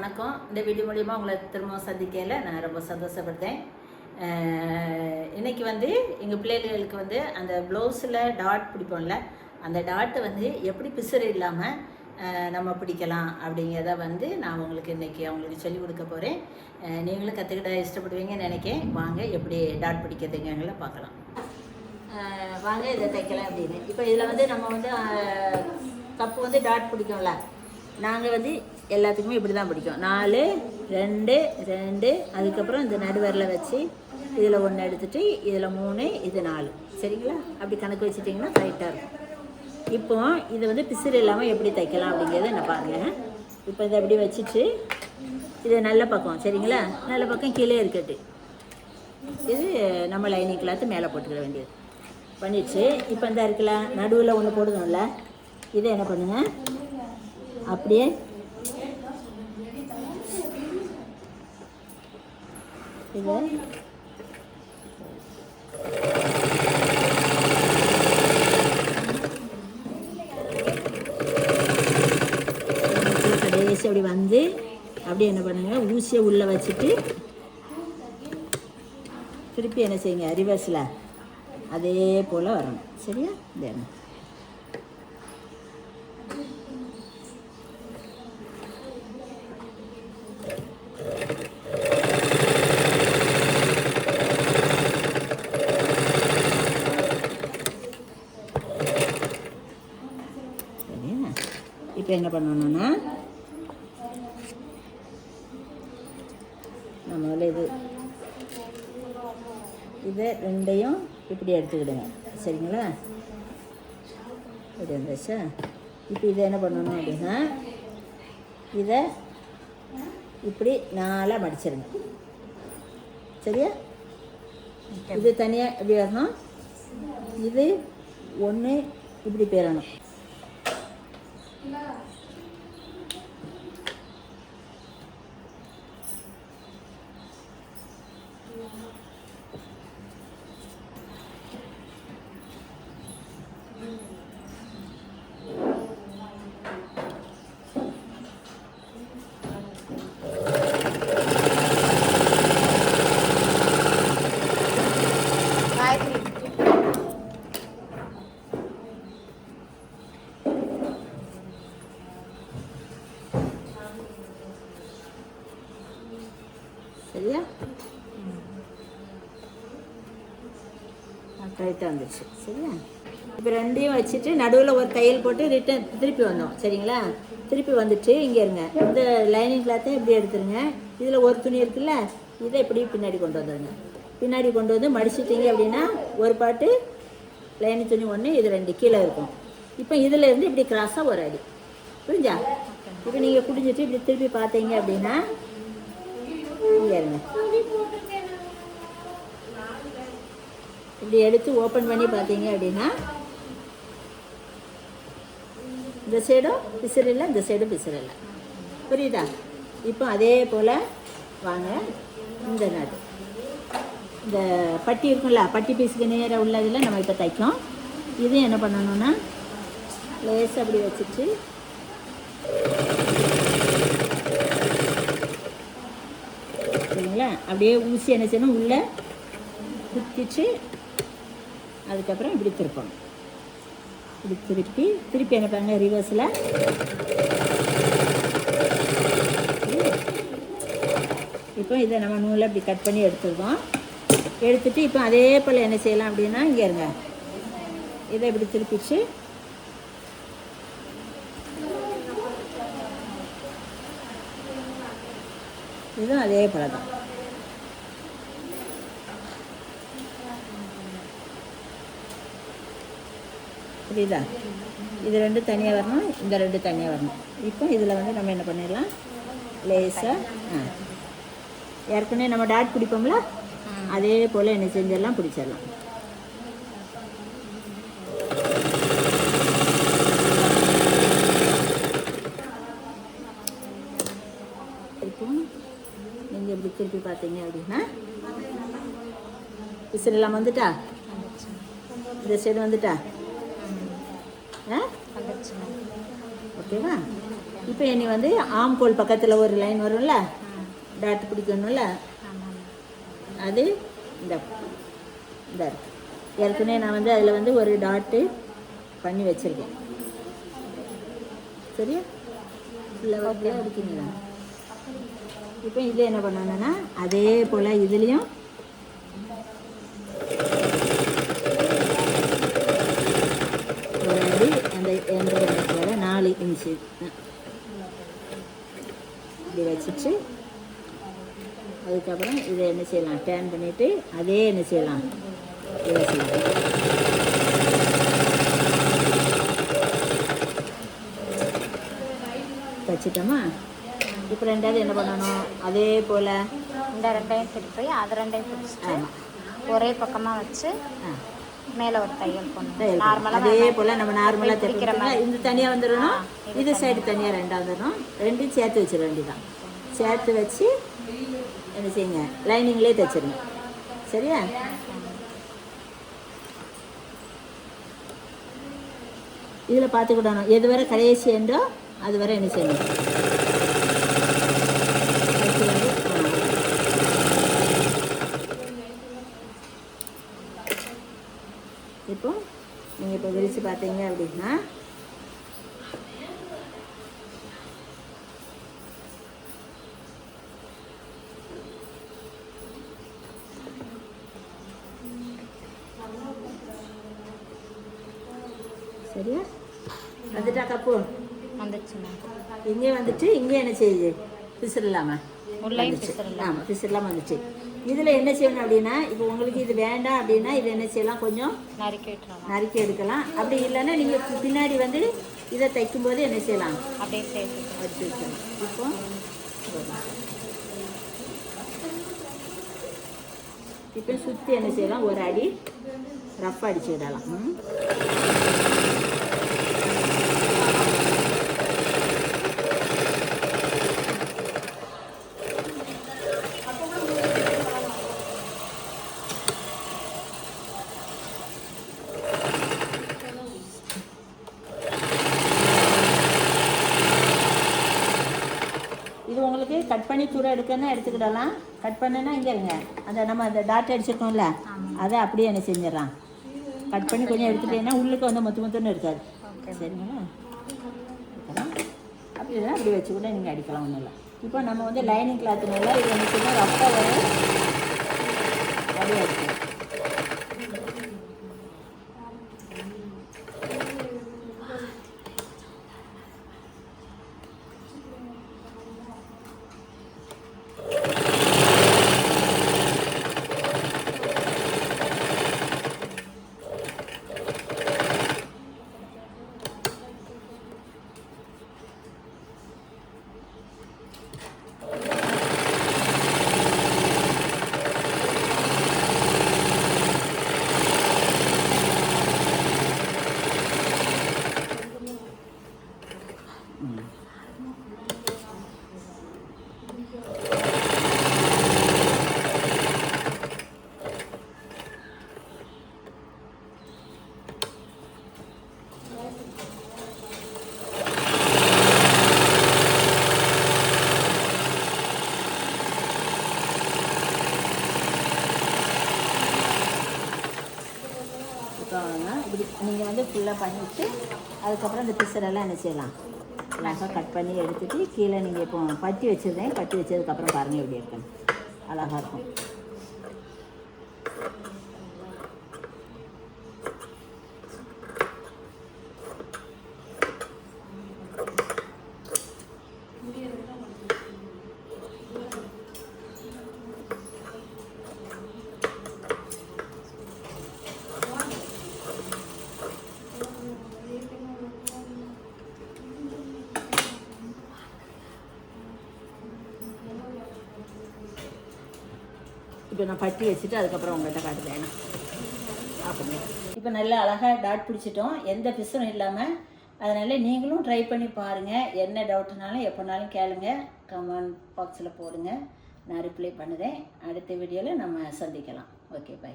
வணக்கம். இந்த வீடியோ மூலிமா உங்களை திரும்ப சந்திக்கையில் நான் ரொம்ப சந்தோஷப்படுறேன் இன்றைக்கி வந்து எங்கள் பிள்ளைகளுக்கு வந்து அந்த ப்ளவுஸில் டாட் பிடிப்போம்ல அந்த டாட்டை வந்து எப்படி பிசுறு இல்லாமல் நம்ம பிடிக்கலாம் அப்படிங்கிறத வந்து நான் உங்களுக்கு இன்னைக்கு அவங்களுக்கு சொல்லிக் கொடுக்க போகிறேன் நீங்களும் கற்றுக்கிட்ட இஷ்டப்படுவீங்கன்னு நினைக்கிறேன். வாங்க எப்படி டாட் பிடிக்கிறதுங்களை பார்க்கலாம். வாங்க இதை தைக்கலாம் அப்படின்னு. இப்போ இதில் வந்து நம்ம வந்து கப்பு வந்து டாட் பிடிக்கும்ல நாங்கள் வந்து எல்லாத்துக்குமே இப்படி தான் பிடிக்கும். நாலு ரெண்டு ரெண்டு அதுக்கப்புறம் இந்த நடுவரில் வச்சு இதில் ஒன்று எடுத்துட்டு இதில் மூணு இது நாலு. சரிங்களா? அப்படி கணக்கு வச்சுட்டிங்கன்னா கரெக்டாக இருக்கும். இப்போ இதை வந்து பிசிறு இல்லாமல் எப்படி தைக்கலாம் அப்படிங்கிறத நான் பாருங்கள் இப்போ இதை அப்படி வச்சுட்டு இது நல்ல பக்கம் சரிங்களா? நல்ல பக்கம் கீழே இருக்கட்டு. இது நம்ம லைனிங் கிளாத்து மேலே போட்டுக்கிற வேண்டியது. பண்ணிடுச்சு இப்போ இந்த இருக்குல்ல நடுவில் ஒன்று போடுதோம்ல இதை என்ன பண்ணுங்கள் அப்படியே. இதை. கடைசி அப்படி வந்து அப்படியே என்ன பண்ணுங்க ஊசியை உள்ளே வச்சுட்டு திருப்பி என்ன செய்யுங்க ரிவர்ஸில் அதே போல் வரணும். சரியா? இந்த எண்ணெய். சரியா இப்போ என்ன பண்ணணும்னா நம்மள இது இதை ரெண்டையும் இப்படி எடுத்துக்கிடுங்க சரிங்களா? இப்படி வந்துச்சா இப்போ இதை என்ன பண்ணணும் அப்படின்னா இதை இப்படி நாலாக மடிச்சிருங்க. சரியா? இது தனியாக எப்படி வரணும்? இது ஒன்று இப்படி பேரணும் சரியா கரெக்டாக வந்துடுச்சு சரியா இப்போ ரெண்டையும் வச்சுட்டு நடுவில் ஒரு தையல் போட்டு ரிட்டன் திருப்பி வந்தோம் சரிங்களா திருப்பி வந்துட்டு இங்கே இருங்க இந்த லைனிங் கிளாத்தை இப்படி எடுத்துருங்க இதில் ஒரு துணி இருக்குல்ல இதை இப்படி பின்னாடி கொண்டு வந்துடுங்க பின்னாடி கொண்டு வந்து மடிச்சிட்டிங்க அப்படின்னா ஒரு பாட்டு லைனிங் துணி ஒன்று இது ரெண்டு கீழே இருக்கும் இப்போ இதில் இருந்து இப்படி கிராஸாக ஒரு அடி புரிஞ்சா இப்போ நீங்கள் குடிஞ்சிட்டு இப்படி திருப்பி பார்த்தீங்க அப்படின்னா இங்கே இருங்க இப்படி எடுத்து ஓப்பன் பண்ணி பார்த்தீங்க அப்படின்னா இந்த சைடும் பிசிறு இல்லை இந்த சைடும் பிசிறு இல்லை புரியுதா? இப்போ அதே போல் வாங்க. இந்த நாடு. இந்த பட்டி இருக்கும்ல பட்டி பீஸுக்கு நேராக உள்ளதில் நம்ம இப்போ தைக்கும். இது என்ன பண்ணணும்னா லேஸ் அப்படி வச்சுட்டு பார்த்தீங்களா அப்படியே ஊசி என்ன செய்யணும்? உள்ளே குத்திச்சு அதுக்கப்புறம் இப்படி திருப்பணும். இப்படி திருப்பி திருப்பி என்ன பாருங்க ரிவர்ஸில் இப்போ இதை நம்ம நூலை இப்படி கட் பண்ணி எடுத்துருவோம் எடுத்துட்டு இப்போ அதே போல் என்ன செய்யலாம் அப்படின்னா இங்கே இருங்க. இதை இப்படி திருப்பிச்சு இதுவும் அதே போல் தான் புரியுதா? இது ரெண்டு தனியாக வரணும் இந்த ரெண்டு தனியாக வரணும். இப்போ இதில் வந்து நம்ம என்ன பண்ணிடலாம்? லேசாக ஆ. ஏற்கனவே நம்ம டாட் பிடிப்போம்ல அதே போல் என்ன செஞ்சிடலாம் பிடிச்சிடலாம். இப்போ நீங்கள் இப்படி திருப்பி பார்த்தீங்க அப்படின்னா விசிறெல்லாம் வந்துட்டா? இந்த சைடு வந்துட்டா ஆ ஓகேவா? இப்போ என்னை வந்து ஆம்கோல் பக்கத்தில் ஒரு லைன் வரும்ல? டாட் பிடிக்கணும்ல? ஆமாம் அது இந்த இந்த ஏற்கனவே நான் வந்து அதில் வந்து ஒரு டாட்டு பண்ணி வச்சுருக்கேன். சரியா? இல்லை ஓகே அடிக்கிறீங்களா இப்போ இதில் என்ன பண்ணணும்னா அதே போல் இதுலேயும் அந்த எந்த நாலு இன்ச்சு இப்படி வச்சுட்டு அதுக்கப்புறம் இதை என்ன செய்யலாம் டேர்ன் பண்ணிவிட்டு அதே என்ன செய்யலாம்? இதை செய்யலாம். தச்சுட்டோமா இப்போ ரெண்டாவது என்ன பண்ணணும்? அதே போல். இந்த ரெண்டையும் திருப்பி அது ரெண்டையும் பிடிச்சிட்டு ஒரே பக்கமாக வச்சு மேலே ஒரு தையல் போடணும். நார்மலாக அதே போல் நம்ம நார்மலாக பிடிக்கிற தைக்கிறோம் இந்த தனியாக வந்துடணும். இது சைடு தனியாக ரெண்டாக வந்துடணும். ரெண்டையும் சேர்த்து வச்சிட வேண்டியதான் சேர்த்து வச்சு என்ன செய்யுங்க? லைனிங்லேயே தைச்சிருங்க சரியா? இதில் பார்த்துக்கிடணும். எது வரை கடைசி எண்டோ அது வரை என்ன செய்யணும் கடைசி வந்து, ஆ. இப்போ நீங்கள் இப்போ விரித்து பார்த்தீங்க அப்படின்னா சரியா? வந்துட்டா கப்பு வந்துச்சுண்ணா இங்கே வந்துட்டு இங்கே என்ன செய்யுது? பிசிறலாமா? ஆமாம் பிசிறலாம் வந்துச்சு. இதில் என்ன செய்யணும் அப்படின்னா இப்போ உங்களுக்கு இது வேண்டாம் அப்படின்னா இது என்ன செய்யலாம்? கொஞ்சம் நறுக்கி நறுக்கி எடுக்கலாம். அப்படி இல்லைன்னா நீங்கள் பின்னாடி வந்து இதை தைக்கும்போது என்ன செய்யலாம்? அப்படியே வச்சு இப்போ இப்போ சுற்றி என்ன செய்யலாம்? ஒரு அடி ரஃப் அடிச்சு விடலாம் ம். இது உங்களுக்கு கட் பண்ணி தூர எடுக்கணும்னா எடுத்துக்கிடலாம். கட் பண்ணனா இங்கே இருங்க. அந்த நம்ம அந்த டாட் அடிச்சிருக்கோம்ல அதை அப்படியே என்ன செஞ்சிடலாம். கட் பண்ணி கொஞ்சம் எடுத்துட்டீங்கன்னா உள்ளுக்கு வந்து மொத்த மொத்தம்னு இருக்காது. சரிங்களா? அப்படி இல்லைன்னா அப்படி வச்சு கூட நீங்கள் அடிக்கலாம் ஒன்றும் இல்லை. இப்போ நம்ம வந்து லைனிங் கிளாத்துனால இது செய்யணும் ரஃப்பாக வரும். அப்படியே அடிக்கலாம் அப்புறம்னா இப்படி நீங்கள் வந்து ஃபுல்லாக பண்ணிவிட்டு அதுக்கப்புறம் இந்த பிசரெல்லாம் என்ன செய்யலாம்? அழகாக கட் பண்ணி எடுத்துகிட்டு கீழே நீங்கள் இப்போ பட்டி வச்சுருந்தேன். பட்டி வச்சதுக்கப்புறம் பாருங்கள் எப்படி இருக்கணும் அழகாக இருக்கும். இப்போ நான் பட்டி வச்சுட்டு அதுக்கப்புறம் உங்கள்கிட்ட காட்டுறேன். அப்படி இப்போ நல்லா அழகாக டாட் பிடிச்சிட்டோம். எந்த பிசரும் இல்லாமல் அதனால் நீங்களும் ட்ரை பண்ணி பாருங்கள் என்ன டவுட்னாலும் எப்போனாலும் கேளுங்க. கமெண்ட் பாக்ஸில் போடுங்க. நான் ரிப்ளை பண்ணுறேன். அடுத்த வீடியோவில் நம்ம சந்திக்கலாம். Okay bye